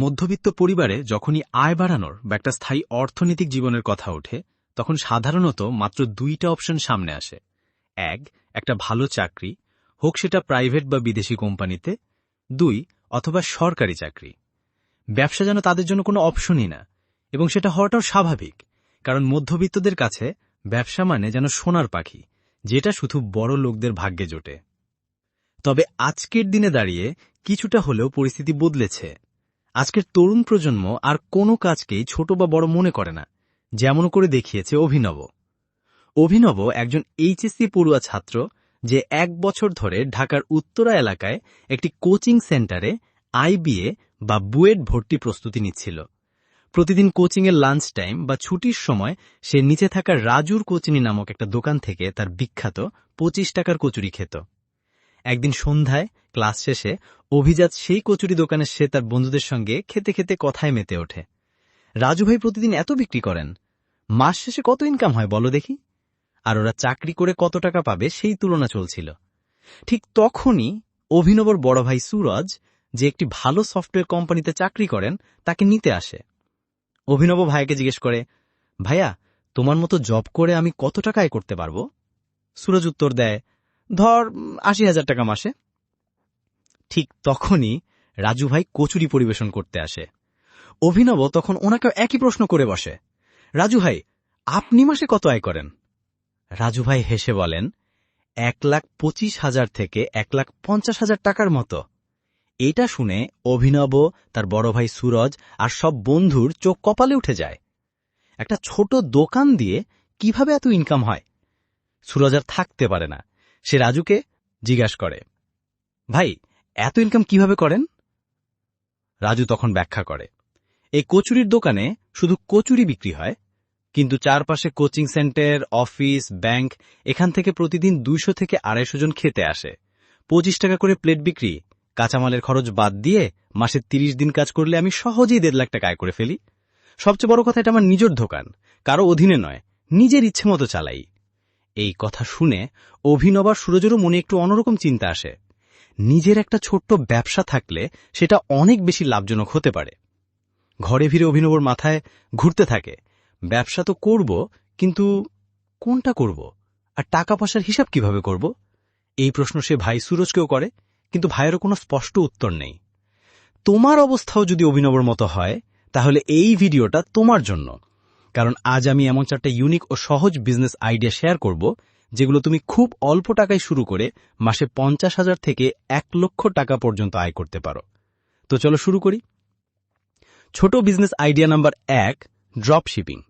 মধ্যবিত্ত পরিবারে যখনই আয় বাড়ানোর বা একটা স্থায়ী অর্থনৈতিক জীবনের কথা ওঠে, তখন সাধারণত মাত্র দুইটা অপশন সামনে আসে। এক, একটা ভালো চাকরি, হোক সেটা প্রাইভেট বা বিদেশি কোম্পানিতে। দুই, অথবা সরকারি চাকরি। ব্যবসা যেন তাদের জন্য কোনো অপশনই না, এবং সেটা হওয়াটাও স্বাভাবিক, কারণ মধ্যবিত্তদের কাছে ব্যবসা মানে যেন সোনার পাখি, যেটা শুধু বড় লোকদের ভাগ্যে জোটে। তবে আজকের দিনে দাঁড়িয়ে কিছুটা হলেও পরিস্থিতি বদলেছে। আজকের তরুণ প্রজন্ম আর কোনো কাজকেই ছোট বা বড় মনে করে না, যেমন করে দেখিয়েছে অভিনব। অভিনব একজন এইচএসসি পড়ুয়া ছাত্র যে এক বছর ধরে ঢাকার উত্তরা এলাকায় একটি কোচিং সেন্টারে আইবিএ বা বুয়েট ভর্তি প্রস্তুতি নিচ্ছিল। প্রতিদিন কোচিংয়ের লাঞ্চ টাইম বা ছুটির সময় সে নিচে থাকা রাজুর কোচিনি নামক একটা দোকান থেকে তার বিখ্যাত পঁচিশ টাকার কচুরি খেত। একদিন সন্ধ্যায়, ক্লাস শেষে, অভিজাত সেই কচুরি দোকানে সে তার বন্ধুদের সঙ্গে খেতে খেতে কথায় মেতে ওঠে। রাজু ভাই প্রতিদিন এত বিক্রি করেন। মাস শেষে কত ইনকাম হয় বলো দেখি? আর ওরা চাকরি করে কত টাকা পাবে সেই তুলনা চলছিল। ঠিক তখনই অভিনবর বড় ভাই সুরজ যে একটি ভালো সফটওয়্যার কোম্পানিতে চাকরি করেন, তাকে নিতে আসে। অভিনব ভাইকে জিজ্ঞেস করে, ভাইয়া, তোমার মতো জব করে আমি কত টাকায় করতে পারব? সুরজ উত্তর দেয় ধর, আশি হাজার টাকা মাসে। ঠিক তখনই রাজু ভাই কচুরি পরিবেশন করতে আসে। অভিনব তখন ওনাকে একই প্রশ্ন করে বসে। রাজু ভাই, আপনি মাসে কত আয় করেন? রাজু ভাই হেসে বলেন, এক লাখ পঁচিশ হাজার থেকে এক লাখ পঞ্চাশ হাজার টাকার মতো। এটা শুনে অভিনব, তার বড় ভাই সুরজ আর সব বন্ধুর চোখ কপালে উঠে যায়। একটা ছোট দোকান দিয়ে কীভাবে এত ইনকাম হয়? সুরজ আর থাকতে পারে না। সে রাজুকে জিজ্ঞাসা করে, ভাই, এত ইনকাম কীভাবে করেন? রাজু তখন ব্যাখ্যা করে, এই কচুরির দোকানে শুধু কচুরি বিক্রি হয়, কিন্তু চারপাশে কোচিং সেন্টার, অফিস, ব্যাংক, এখান থেকে প্রতিদিন দুইশো থেকে আড়াইশো জন খেতে আসে। পঁচিশ টাকা করে প্লেট বিক্রি, কাঁচামালের খরচ বাদ দিয়ে মাসে ৩০ দিন কাজ করলে আমি সহজেই দেড় লাখ টাকা আয় করে ফেলি। সবচেয়ে বড় কথা, এটা আমার নিজের দোকান, কারও অধীনে নয়, নিজের ইচ্ছে মতো চালাই। এই কথা শুনে অভিনবার সুরজেরও মনে একটু অন্যরকম চিন্তা আসে। নিজের একটা ছোট্ট ব্যবসা থাকলে সেটা অনেক বেশি লাভজনক হতে পারে। ঘরে ফিরে অভিনবর মাথায় ঘুরতে থাকে, ব্যবসা তো করব, কিন্তু কোনটা করব? আর টাকা পয়সার হিসাব কীভাবে করব? এই প্রশ্ন সে ভাই সুরজকেও করে, কিন্তু ভাইয়েরও কোনো স্পষ্ট উত্তর নেই। তোমার অবস্থাও যদি অভিনবর মতো হয়, তাহলে এই ভিডিওটা তোমার জন্য। কারণ আজ আমি এমন চারটা ইউনিক ও সহজ বিজনেস আইডিয়া শেয়ার করব, যেগুলো তুমি খুব অল্প টাকায় শুরু করে মাসে পঞ্চাশ হাজার থেকে এক লক্ষ টাকা পর্যন্ত আয় করতে পারো। তো চলো শুরু করি। ছোট বিজনেস আইডিয়া নাম্বার এক ড্রপ শিপিং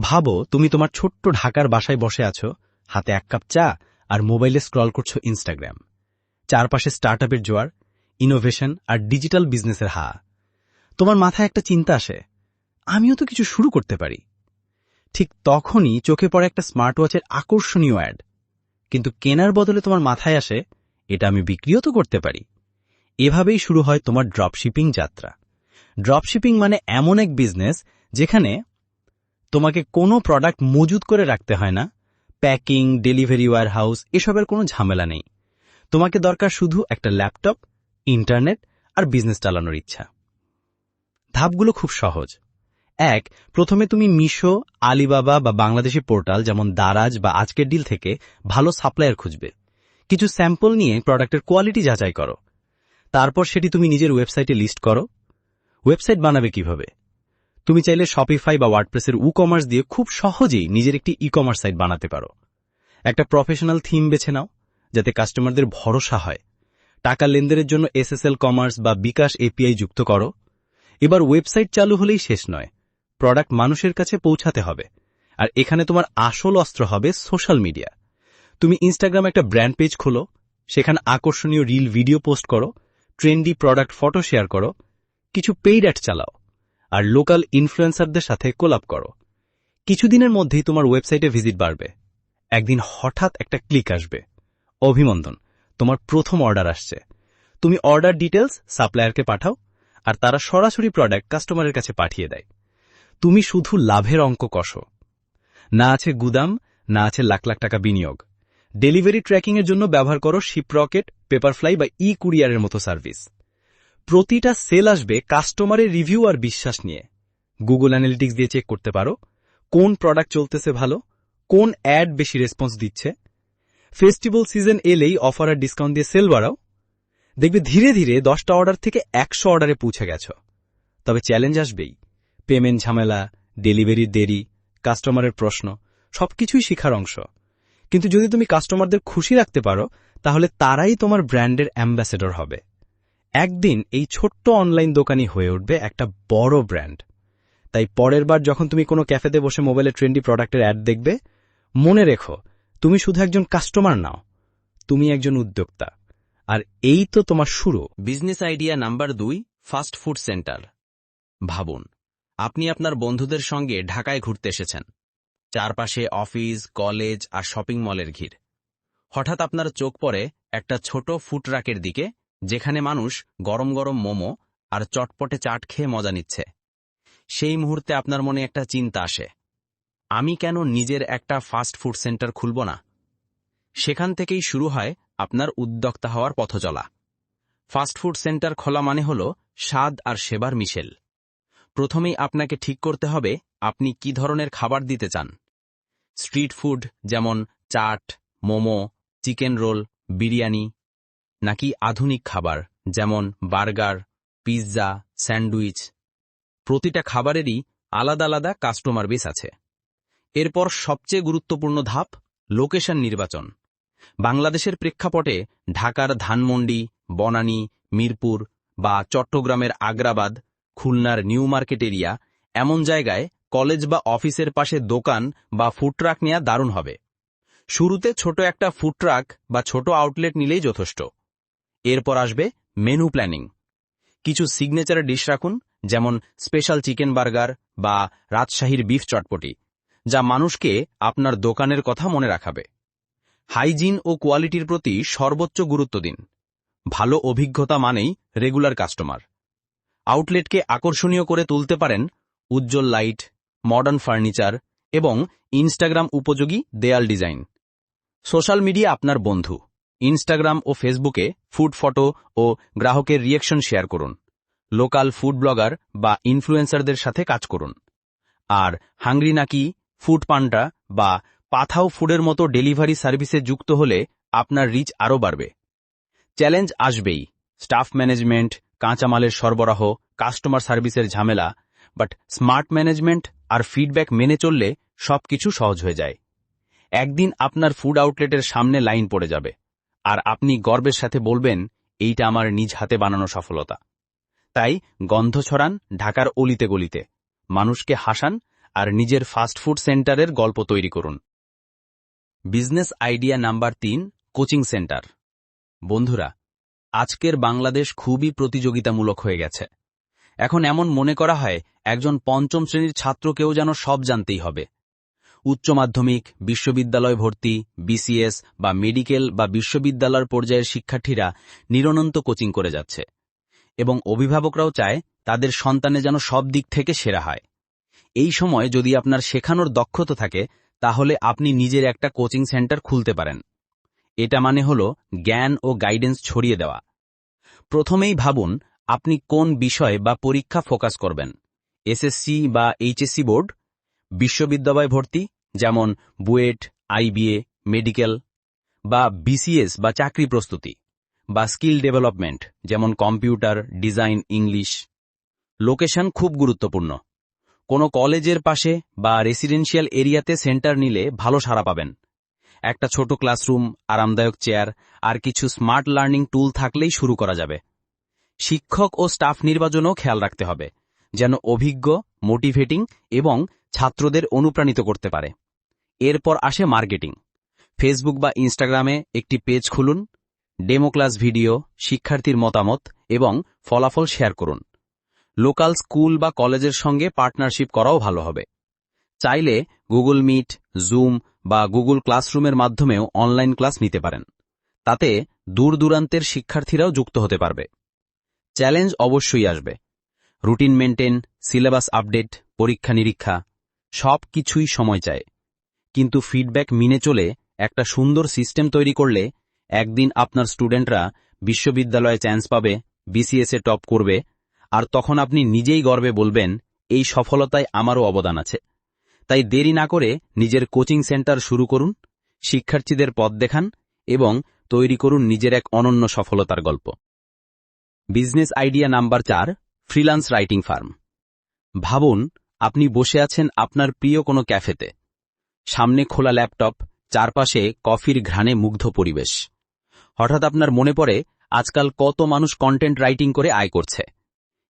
ভাবো, তুমি তোমার ছোট্ট ঢাকার বাসায় বসে আছো, হাতে এক কাপ চা আর মোবাইলে স্ক্রল করছ ইনস্টাগ্রাম চারপাশে স্টার্ট আপের জোয়ার ইনোভেশন আর ডিজিটাল বিজনেসের হা। তোমার মাথায় একটা চিন্তা আসে আমিও তো কিছু শুরু করতে পারি। ঠিক তখনই চোখে পড়ে একটা স্মার্ট ওয়াচের আকর্ষণীয় অ্যাড কিন্তু কেনার বদলে তোমার মাথায় আসে, এটা আমি বিক্রিও তো করতে পারি। এভাবেই শুরু হয় তোমার ড্রপশিপিং যাত্রা। ড্রপশিপিং মানে এমন এক বিজনেস যেখানে তোমাকে কোনো প্রোডাক্ট মজুত করে রাখতে হয় না। প্যাকিং ডেলিভারি ওয়ার হাউস এসবের কোনো ঝামেলা নেই। তোমাকে দরকার শুধু একটা ল্যাপটপ ইন্টারনেট আর বিজনেস চালানোর ইচ্ছা। ধাপগুলো খুব সহজ। এক, প্রথমে তুমি মিশো, আলিবাবা বা বাংলাদেশি পোর্টাল যেমন দারাজ বা আজকের ডিল থেকে ভালো সাপ্লায়ার খুঁজবে। কিছু স্যাম্পল নিয়ে প্রোডাক্টের কোয়ালিটি যাচাই করো। তারপর সেটি তুমি নিজের ওয়েবসাইটে লিস্ট করো। ওয়েবসাইট বানাবে কীভাবে? তুমি চাইলে শপিফাই বা ওয়ার্ডপ্রেসের উ কমার্স দিয়ে খুব সহজেই নিজের একটি ই কমার্স সাইট বানাতে পারো। একটা প্রফেশনাল থিম বেছে নাও, যাতে কাস্টমারদের ভরসা হয়। টাকা লেনদেনের জন্য এসএসএল কমার্স বা বিকাশ এপিআই যুক্ত করো। এবার ওয়েবসাইট চালু হলেই শেষ নয়। প্রোডাক্ট মানুষের কাছে পৌঁছাতে হবে। আর এখানে তোমার আসল অস্ত্র হবে সোশ্যাল মিডিয়া। তুমি ইনস্টাগ্রাম একটা ব্র্যান্ড পেজ খোলো, সেখানে আকর্ষণীয় রিল ভিডিও পোস্ট করো, ট্রেন্ডি প্রোডাক্ট ফটো শেয়ার করো, কিছু পেইড অ্যাড চালাও, আর লোকাল ইনফ্লুয়েন্সারদের সাথে কোলাপ করো। কিছুদিনের মধ্যেই তোমার ওয়েবসাইটে ভিজিট বাড়বে। একদিন হঠাৎ একটা ক্লিক আসবে। অভিনন্দন, তোমার প্রথম অর্ডার আসছে। তুমি অর্ডার ডিটেলস সাপ্লায়ারকে পাঠাও, আর তারা সরাসরি প্রোডাক্ট কাস্টমারের কাছে পাঠিয়ে দেয়। তুমি শুধু লাভের অঙ্ক কষো। না আছে গুদাম, না আছে লাখ লাখ টাকা বিনিয়োগ। ডেলিভারি ট্র্যাকিংয়ের জন্য ব্যবহার করো শিপ রকেট, পেপারফ্লাই বা ই কুরিয়ারের মতো সার্ভিস। প্রতিটা সেল আসবে কাস্টমারের রিভিউ আর বিশ্বাস নিয়ে। গুগল অ্যানালিটিক্স দিয়ে চেক করতে পারো, কোন প্রোডাক্ট চলতেছে ভালো, কোন অ্যাড বেশি রেসপন্স দিচ্ছে। ফেস্টিভ্যাল সিজন এলেই অফার আর ডিসকাউন্ট দিয়ে সেল বাড়াও। দেখবে ধীরে ধীরে দশটা অর্ডার থেকে একশো অর্ডারে পৌঁছে গেছ। তবে চ্যালেঞ্জ আসবেই। পেমেন্ট ঝামেলা, ডেলিভারির দেরি, কাস্টমারের প্রশ্ন, সবকিছুই শিখার অংশ। কিন্তু যদি তুমি কাস্টমারদের খুশি রাখতে পারো, তাহলে তারাই তোমার ব্র্যান্ডের অ্যাম্বাসেডর হবে। একদিন এই ছোট্ট অনলাইন দোকানই হয়ে উঠবে একটা বড় ব্র্যান্ড। তাই পরের বার যখন তুমি কোনো ক্যাফেতে বসে মোবাইলে ট্রেন্ডি প্রোডাক্টের অ্যাড দেখবে, মনে রেখো, তুমি শুধু একজন কাস্টমার নাও, তুমি একজন উদ্যোক্তা। আর এই তো তোমার শুরু। বিজনেস আইডিয়া নাম্বার দুই, ফাস্ট ফুড সেন্টার। ভাবুন আপনি আপনার বন্ধুদের সঙ্গে ঢাকায় ঘুরতে এসেছেন। চারপাশে অফিস, কলেজ আর শপিং মলের ঘির হঠাৎ আপনার চোখ পড়ে একটা ছোট ফুড ট্রাকের দিকে, যেখানে মানুষ গরম গরম মোমো আর চটপটে চাট খেয়ে মজা নিচ্ছে। সেই মুহূর্তে আপনার মনে একটা চিন্তা আসে। আমি কেন নিজের একটা ফাস্ট ফুড সেন্টার খুলব না? সেখান থেকেই শুরু হয় আপনার উদ্যোক্তা হওয়ার পথ চলা ফাস্টফুড সেন্টার খোলা মানে হল স্বাদ আর সেবার মিশেল। প্রথমেই আপনাকে ঠিক করতে হবে আপনি কি ধরনের খাবার দিতে চান। স্ট্রিট ফুড যেমন চাট, মোমো, চিকেন রোল, বিরিয়ানি, নাকি আধুনিক খাবার যেমন বার্গার, পিৎজা, স্যান্ডউইচ। প্রতিটা খাবারেরই আলাদা আলাদা কাস্টমার বেস আছে। এরপর সবচেয়ে গুরুত্বপূর্ণ ধাপ, লোকেশন নির্বাচন। বাংলাদেশের প্রেক্ষাপটে ঢাকার ধানমন্ডি, বনানী, মিরপুর বা চট্টগ্রামের আগ্রাবাদ খুলনার নিউ মার্কেট এরিয়া, এমন জায়গায় কলেজ বা অফিসের পাশে দোকান বা ফুড ট্রাক নেওয়া দারুণ হবে। শুরুতে ছোট একটা ফুড ট্রাক বা ছোট আউটলেট নিলেই যথেষ্ট। এরপর আসবে মেনু প্ল্যানিং। কিছু সিগনেচার ডিশ রাখুন, যেমন স্পেশাল চিকেন বার্গার বা রাজশাহীর বিফ চটপটি, যা মানুষকে আপনার দোকানের কথা মনে রাখাবে। হাইজিন ও কোয়ালিটির প্রতি সর্বোচ্চ গুরুত্ব দিন। ভালো অভিজ্ঞতা মানেই রেগুলার কাস্টমার আউটলেটকে আকর্ষণীয় করে তুলতে পারেন উজ্জ্বল লাইট, মডার্ন ফার্নিচার এবং ইনস্টাগ্রাম উপযোগী দেয়াল ডিজাইন। সোশ্যাল মিডিয়া আপনার বন্ধু। ইনস্টাগ্রাম ও ফেসবুকে ফুড ফটো ও গ্রাহকের রিয়েকশন শেয়ার করুন। লোকাল ফুড ব্লগার বা ইনফ্লুয়েন্সারদের সাথে কাজ করুন। আর হাংরি নাকি ফুড পান্ডা বা পাথাও ফুডের মতো ডেলিভারি সার্ভিসে যুক্ত হলে আপনার রিচ আরও বাড়বে। চ্যালেঞ্জ আসবেই। স্টাফ ম্যানেজমেন্ট কাঁচামালের সরবরাহ কাস্টমার সার্ভিসের ঝামেলা বাট স্মার্ট ম্যানেজমেন্ট আর ফিডব্যাক মেনে চললে সবকিছু সহজ হয়ে যায়। একদিন আপনার ফুড আউটলেটের সামনে লাইন পড়ে যাবে, আর আপনি গর্বের সাথে বলবেন, এইটা আমার নিজ হাতে বানানো সফলতা। তাই গন্ধ ছড়ান ঢাকার অলিতে গলিতে, মানুষকে হাসান আর নিজের ফাস্টফুড সেন্টারের গল্প তৈরি করুন। বিজনেস আইডিয়া নাম্বার তিন কোচিং সেন্টার বন্ধুরা আজকের বাংলাদেশ খুবই প্রতিযোগিতামূলক হয়ে গেছে। এখন এমন মনে করা হয়, একজন পঞ্চম শ্রেণির ছাত্রকেও যেন সব জানতেই হবে। উচ্চ মাধ্যমিক, বিশ্ববিদ্যালয় ভর্তি, বিসিএস বা মেডিকেল বা বিশ্ববিদ্যালয় পর্যায়ের শিক্ষার্থীরা নিরনন্ত কোচিং করে যাচ্ছে। এবং অভিভাবকরাও চায়, তাদের সন্তানে যেন সব দিক থেকে সেরা হয়। এই সময় যদি আপনার শেখানোর দক্ষতা থাকে, তাহলে আপনি নিজের একটা কোচিং সেন্টার খুলতে পারেন। এটা মানে হল জ্ঞান ও গাইডেন্স ছড়িয়ে দেওয়া। প্রথমেই ভাবুন, আপনি কোন বিষয় বা পরীক্ষা ফোকাস করবেন? এসএসসি বা এইচএসসি বোর্ড বিশ্ববিদ্যালয় ভর্তি? যেমন বুয়েট আইবিএ মেডিকেল? বা বিসিএস বা চাকরি প্রস্তুতি? বা স্কিল ডেভেলপমেন্ট? যেমন কম্পিউটার, ডিজাইন, ইংলিশ? লোকেশন খুব গুরুত্বপূর্ণ। কোনো কলেজের পাশে বা রেসিডেন্সিয়াল এরিয়াতে সেন্টার নিলে ভালো সাড়া পাবেন। একটা ছোট ক্লাসরুম, আরামদায়ক চেয়ার, আর কিছু স্মার্ট লার্নিং টুল থাকলেই শুরু করা যাবে। শিক্ষক ও স্টাফ নির্বাচনও খেয়াল রাখতে হবে, যেন অভিজ্ঞ, মোটিভেটিং এবং ছাত্রদের অনুপ্রাণিত করতে পারে। এরপর আসে মার্কেটিং। ফেসবুক বা ইনস্টাগ্রামে একটি পেজ খুলুন, ডেমো ক্লাস ভিডিও, শিক্ষার্থীর মতামত এবং ফলাফল শেয়ার করুন। লোকাল স্কুল বা কলেজের সঙ্গে পার্টনারশিপ করাও ভালো হবে। চাইলে গুগল মিট, জুম বা গুগল ক্লাসরুমের মাধ্যমেও অনলাইন ক্লাস নিতে পারেন। তাতে দূর দূরান্তের শিক্ষার্থীরাও যুক্ত হতে পারবে। চ্যালেঞ্জ অবশ্যই আসবে। রুটিন মেনটেন, সিলেবাস আপডেট, পরীক্ষা নিরীক্ষা, সব কিছুই সময় চায়। কিন্তু ফিডব্যাক মিনে চলে একটা সুন্দর সিস্টেম তৈরি করলে একদিন আপনার স্টুডেন্টরা বিশ্ববিদ্যালয়ে চান্স পাবে, বিসিএসে টপ করবে, আর তখন আপনি নিজেই গর্বে বলবেন, এই সফলতায় আমারও অবদান আছে। তাই দেরি না করে নিজের কোচিং সেন্টার শুরু করুন, শিক্ষার্থীদের পথ দেখান এবং তৈরি করুন নিজের এক অনন্য সফলতার গল্প। বিজনেস আইডিয়া নাম্বার চার, ফ্রিল্যান্স রাইটিং ফার্ম। ভাবুন, আপনি বসে আছেন আপনার প্রিয় কোনো ক্যাফেতে। সামনে খোলা ল্যাপটপ, চারপাশে কফির ঘ্রাণে মুগ্ধ পরিবেশ। হঠাৎ আপনার মনে পড়ে, আজকাল কত মানুষ কন্টেন্ট রাইটিং করে আয় করছে।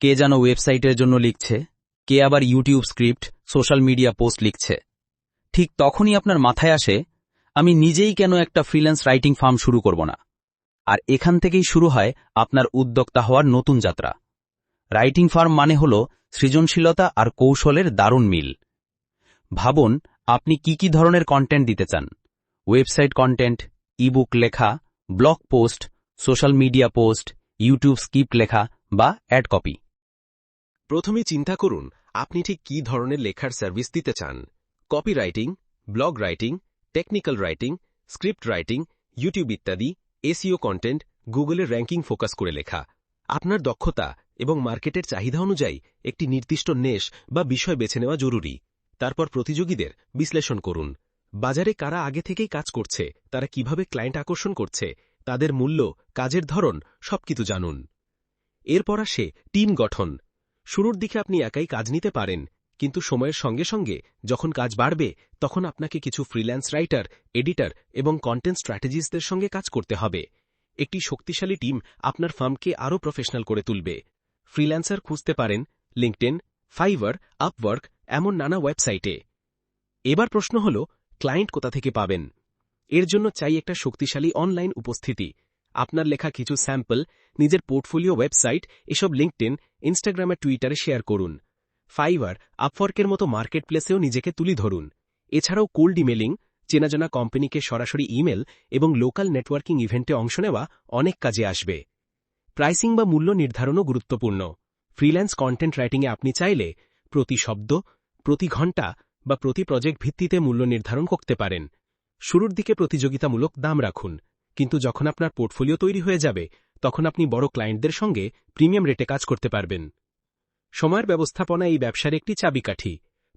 কে যেন ওয়েবসাইটের জন্য লিখছে কে আবার YouTube script, social media post লিখছে। ঠিক তখনই আপনার মাথায় আসে, আমি নিজেই কেন একটা ফ্রিল্যান্স রাইটিং ফার্ম শুরু করব না? আর এখান থেকেই শুরু হয় আপনার উদ্যোক্তা হওয়ার নতুন যাত্রা। রাইটিং ফার্ম মানে হল সৃজনশীলতা আর কৌশলের দারুণ মিল। ভাবুন, আপনি কি কি ধরনের কন্টেন্ট দিতে চান? ওয়েবসাইট কন্টেন্ট ইবুক লেখা blog post social media post YouTube script লেখা বা অ্যাড কপি প্রথমে চিন্তা করুন, আপনি ঠিক কী ধরনের লেখার সার্ভিস দিতে চান। Copywriting blog writing technical writing script writing YouTube ইত্যাদি এসিও কন্টেন্ট গুগলের র্যাঙ্কিং ফোকাস করে লেখা। আপনার দক্ষতা এবং মার্কেটের চাহিদা অনুযায়ী একটি নির্দিষ্ট নেশ বা বিষয় বেছে নেওয়া জরুরি। তারপর প্রতিযোগীদের বিশ্লেষণ করুন। বাজারে কারা আগে থেকেই কাজ করছে, তারা কীভাবে ক্লায়েন্ট আকর্ষণ করছে, তাদের মূল্য, কাজের ধরন, সবকিছু জানুন। এরপর আসে টিম গঠন। শুরুর দিকে আপনি একাই কাজ নিতে পারেন, কিন্তু সময়ের সঙ্গে সঙ্গে যখন কাজ বাড়বে, তখন আপনাকে কিছু ফ্রিল্যান্স রাইটার এডিটর এবং কন্টেন্ট স্ট্র্যাটেজিস্টদের সঙ্গে কাজ করতে হবে। একটি শক্তিশালী টিম আপনার ফার্মকে আরও প্রফেশনাল করে তুলবে। ফ্রিল্যান্সার খুঁজতে পারেন লিঙ্কটেন ফাইভার আপওয়ার্ক এমন নানা ওয়েবসাইটে এবার প্রশ্ন হল ক্লায়েন্ট কোথা থেকে পাবেন? এর জন্য চাই একটা শক্তিশালী অনলাইন উপস্থিতি। আপনার লেখা কিছু স্যাম্পল, নিজের পোর্টফোলিও ওয়েবসাইট, এসব লিঙ্কটেন ইনস্টাগ্রামে টুইটারে শেয়ার করুন। ফাইবার আপওয়ার্কের মতো মার্কেট প্লেসেও নিজেকে তুলি ধরুন। এছাড়াও কোল্ড ইমেলিং চেনাজানা কোম্পানিকে সরাসরি ইমেল এবং লোকাল নেটওয়ার্কিং ইভেন্টে অংশ নেওয়া অনেক কাজে আসবে। প্রাইসিং বা মূল্য নির্ধারণও গুরুত্বপূর্ণ। ফ্রিল্যান্স কন্টেন্ট রাইটিংয়ে আপনি চাইলে প্রতি শব্দ, প্রতি ঘণ্টা বা প্রতি প্রজেক্ট ভিত্তিতে মূল্য নির্ধারণ করতে পারেন। শুরুর দিকে প্রতিযোগিতামূলক দাম রাখুন। কিন্তু যখন আপনার পোর্টফোলিও তৈরি হয়ে যাবে, তখন আপনি বড় ক্লায়েন্টদের সঙ্গে প্রিমিয়াম রেটে কাজ করতে পারবেন। সময়ের ব্যবস্থাপনা এই ব্যবসার একটি চাবিকাঠি।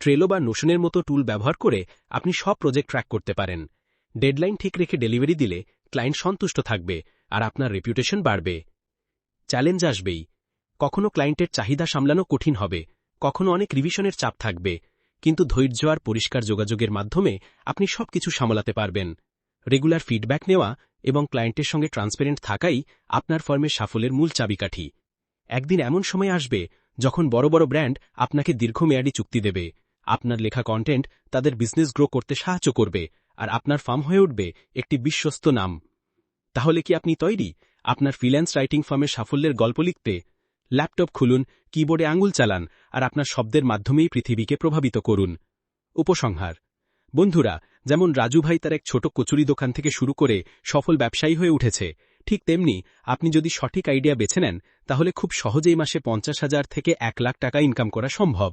ট্রেলো বা নোশনের মতো টুল ব্যবহার করে আপনি সব প্রজেক্ট ট্র্যাক করতে পারেন। ডেডলাইন ঠিক রেখে ডেলিভারি দিলে ক্লায়েন্ট সন্তুষ্ট থাকবে আর আপনার রেপুটেশন বাড়বে। চ্যালেঞ্জ আসবেই। কখনো ক্লায়েন্টের চাহিদা সামলানো কঠিন হবে, কখনো অনেক রিভিশনের চাপ থাকবে, কিন্তু ধৈর্য আর পরিষ্কার যোগাযোগের মাধ্যমে আপনি সবকিছু সামলাতে পারবেন। রেগুলার ফিডব্যাক নেওয়া এবং ক্লায়েন্টের সঙ্গে ট্রান্সপারেন্ট থাকাই আপনার ফার্মের সাফল্যের মূল চাবিকাঠি। একদিন এমন সময় আসবে যখন বড় বড় ব্র্যান্ড আপনাকে দীর্ঘমেয়াদী চুক্তি দেবে। আপনার লেখা কন্টেন্ট তাদের বিজনেস গ্রো করতে সাহায্য করবে আর আপনার ফার্ম হয়ে উঠবে একটি বিশ্বস্ত নাম। তাহলে কি আপনি তৈরি? আপনার ফ্রিল্যান্স রাইটিং ফার্মের সাফল্যের গল্প লিখতে? ল্যাপটপ খুলুন কিবোর্ডে আঙুল চালান আর আপনার শব্দের মাধ্যমেই পৃথিবীকে প্রভাবিত করুন। উপসংহার। বন্ধুরা যেমন রাজু ভাই তার এক ছোট কচুরি দোকান থেকে শুরু করে সফল ব্যবসায়ী হয়ে উঠেছে, ঠিক তেমনি আপনি যদি সঠিক আইডিয়া বেছে নেন, তাহলে খুব সহজেই মাসে পঞ্চাশ হাজার থেকে এক লাখ টাকা ইনকাম করা সম্ভব।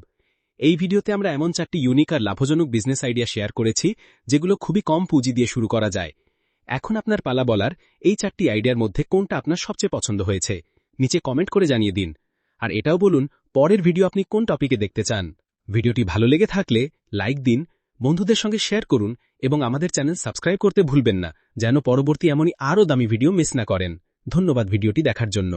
এই ভিডিওতে আমরা এমন চারটি ইউনিক আর লাভজনক বিজনেস আইডিয়া শেয়ার করেছি, যেগুলো খুবই কম পুঁজি দিয়ে শুরু করা যায়। এখন আপনার পালা বলার এই চারটি আইডিয়ার মধ্যে কোনটা আপনার সবচেয়ে পছন্দ হয়েছে, নিচে কমেন্ট করে জানিয়ে দিন। আর এটাও বলুন, পরের ভিডিও আপনি কোন টপিকে দেখতে চান। ভিডিওটি ভালো লেগে থাকলে লাইক দিন বন্ধুদের সঙ্গে শেয়ার করুন এবং আমাদের চ্যানেল সাবস্ক্রাইব করতে ভুলবেন না, যেন পরবর্তী এমনই আরও দামি ভিডিও মিস না করেন। ধন্যবাদ ভিডিওটি দেখার জন্য।